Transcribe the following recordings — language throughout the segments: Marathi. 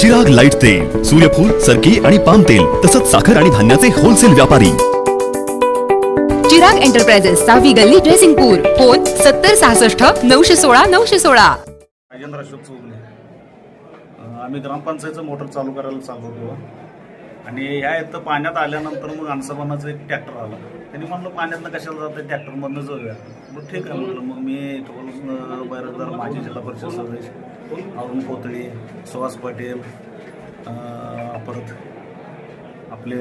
चिराग लाइट तेल सूर्यफूल सरकी आणि पाम तेल तसंच साखर आणि धान्याचे होलसेल व्यापारी. चिराग एंटरप्राइजेस सावी गल्ली ड्रेसिंगपूर फोन सत्तर सहासष्ट नऊशे सोळा नऊशे सोळा. राजेंद्र अशोक आम्ही ग्रामपंचायतचं मोटर चालू करायला चालू होतो आणि ह्या इथं पाण्यात आल्यानंतर मग अंसाबानाचं एक ट्रॅक्टर आला. त्यांनी म्हणलं पाण्यातनं कशाला जातं ट्रॅक्टरमधनं जाऊया. मग ठीक आहे म्हटलं मग मी थोडं बैरकदार माजी जिल्हा परिषद सदस्य अरुण कोथळे सुहास पाटील परत आपले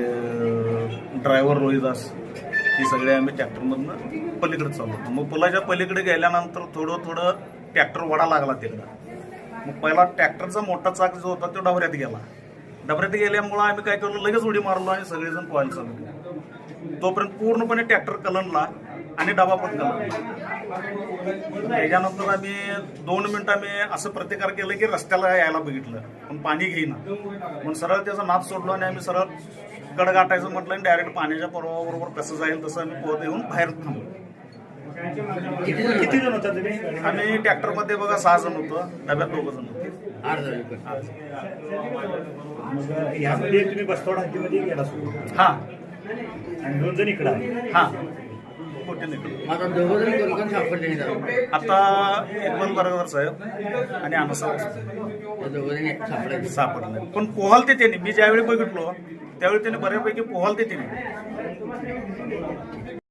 ड्रायव्हर रोहिदास हे सगळे आम्ही ट्रॅक्टरमधनं पलीकडे चालवतो मग पुलाच्या पलीकडे गेल्यानंतर थोडं थोडं ट्रॅक्टर वडा लागला तिकडं. मग पहिला ट्रॅक्टरचा मोठा चाक जो होता तो डबऱ्यात गेला. डबऱ्यात गेल्यामुळं आम्ही काय केलं लगेच उडी मारलो आणि सगळेजण पोहायला चालू तोपर्यंत पूर्णपणे ट्रॅक्टर कलनला आणि डबा पण कलनला त्याच्यानंतर आम्ही दोन मिनिटं आम्ही असं प्रतिकार केलं की रस्त्याला यायला बघितलं पण पाणी घेईना. पण सरळ त्याचा नाद सोडलो आणि आम्ही सरळ कड गाठायचं म्हटलं आणि डायरेक्ट पाण्याच्या पर्वाबरोबर कसं जाईल तसं आम्ही पोहत येऊन बाहेर थांबलो. किती जण होता तुम्ही? आम्ही ट्रॅक्टरमध्ये बघा सहा जण होतो. डब्यात दोघं जण होते. मग ह्यामध्ये तुम्ही बसतोड हद्दीमध्ये गेला सुरू हा. आणि दोन जण इकडे हा. आता दोघं जण कोलकाता सापडले नाही जाऊ आता इक्बाल बरगदर साहेब आणि सापडायचे. सापडले. पण पोहालते त्यांनी. मी ज्यावेळी बघितलो त्यावेळी त्यांनी बऱ्यापैकी पोहालते त्यांनी.